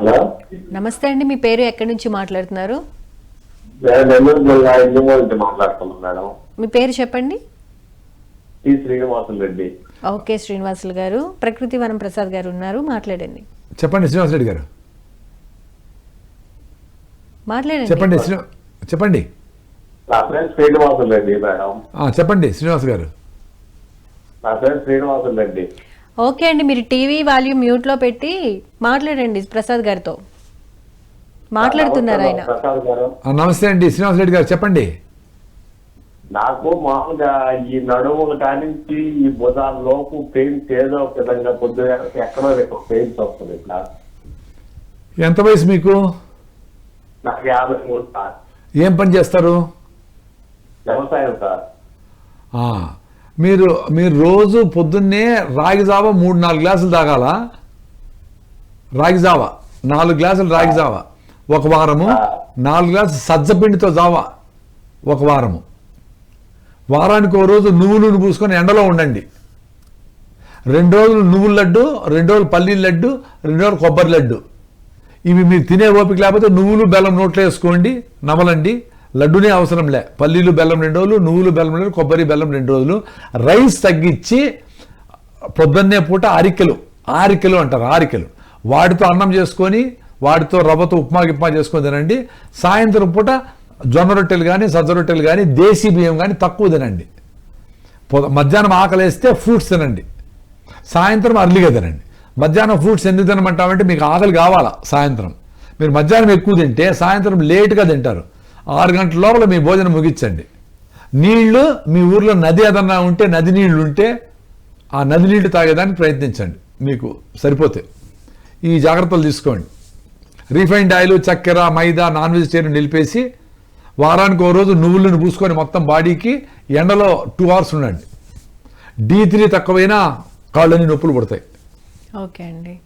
Hello? నమస్తే అండి మీ పేరు ఎక్కడి నుంచి మాట్లాడుతున్నారు? నేను నెల్లూరు జిల్లా ఇంజమూరు నుంచి మాట్లాడుతున్నాను మేడం. మీ పేరు చెప్పండి. టి శ్రీనివాసులు రెడ్డి. ఓకే శ్రీనివాసులు గారు. ప్రకృతి వనం ప్రసాద్ గారు ఉన్నారు మాట్లాడండి. చెప్పండి శ్రీనివాస్ రెడ్డి గారు. మాట్లాడండి. చెప్పండి శ్రీ చెప్పండి. నా శ్రీనివాసులు రెడ్డి మేడం. ఆ, చెప్పండి శ్రీనివాస్ గారు. నా శ్రీనివాసులు రెడ్డి. ఓకే అండి మీరు టీవీ వాల్యూమ్ మ్యూట్లో పెట్టి మాట్లాడండి ప్రసాద్ గారితో. మాట్లాడుతున్నారు ఆయన. ప్రసాద్ గారు. ఆ, నమస్తే అండి శ్రీనివాస్ రెడ్డి గారు చెప్పండి. నాకు మామూలుగా ఈ నడుములు కానించి ఈ భుజాల లోపు పెయిన్స్ ఏదో ఒక విధంగా కొద్దిగా ఎక్కడో పెయిన్స్ వస్తుంది ఇట్లా. ఎంత వయసు మీకు? నాకు యాభై మూడు సార్. ఏం పని చేస్తారు? వ్యవసాయం సార్. ఆ, మీరు మీరు రోజు పొద్దున్నే రాగి జావ మూడు నాలుగు గ్లాసులు తాగాల? రాగి జావ. నాలుగు గ్లాసులు రాగి జావ. ఒక వారము నాలుగు గ్లాసులు సజ్జపిండితో జావ. ఒక వారము. వారానికి ఒక రోజు నువ్వులు పూసుకొని ఎండలో ఉండండి. రెండు రోజులు నువ్వుల లడ్డు రెండు రోజులు పల్లీల లడ్డు రెండు రోజులు కొబ్బరి లడ్డు. ఇవి మీరు తినే ఓపిక లేకపోతే నువ్వులు బెల్లం నోట్లో వేసుకోండి నమలండి. లడ్డునే అవసరం లే పల్లీలు బెల్లం రెండు రోజులు నువ్వులు బెల్లం రెండు కొబ్బరి బెల్లం రెండు రోజులు. రైస్ తగ్గించి పొద్దున్నే పూట అరికెలు. ఆరికెలు అంటారు ఆరికెలు. వాటితో అన్నం చేసుకొని వాటితో రవ్వతో ఉప్మా గిప్మా చేసుకొని తినండి. సాయంత్రం పూట జొన్న రొట్టెలు కానీ సజ్జ రొట్టెలు కానీ దేశీ బియ్యం కానీ తక్కువ తినండి. మధ్యాహ్నం ఆకలేస్తే ఫ్రూట్స్ తినండి. సాయంత్రం అర్లీగా తినండి. మధ్యాహ్నం ఫ్రూట్స్ ఎందుకు తినమంటామంటే మీకు ఆకలి కావాలా సాయంత్రం. మీరు మధ్యాహ్నం ఎక్కువ తింటే సాయంత్రం లేట్గా తింటారు. ఆరు గంటల లోపల మీ భోజనం ముగించండి. నీళ్ళు మీ ఊర్లో నది ఏదన్నా ఉంటే నది నీళ్ళు ఉంటే ఆ నది నీళ్ళు తాగేదానికి ప్రయత్నించండి. మీకు సరిపోతే. ఈ జాగ్రత్తలు తీసుకోండి. రీఫైండ్ ఆయిల్ చక్కెర మైదా నాన్ వెజిటేరియన్ నిలిపేసి వారానికి ఓ రోజు నువ్వులను పూసుకొని మొత్తం బాడీకి ఎండలో టూ అవర్స్ ఉండండి. డీ త్రీ తక్కువైనా కాళ్ళని నొప్పులు పుడతాయి. ఓకే అండి.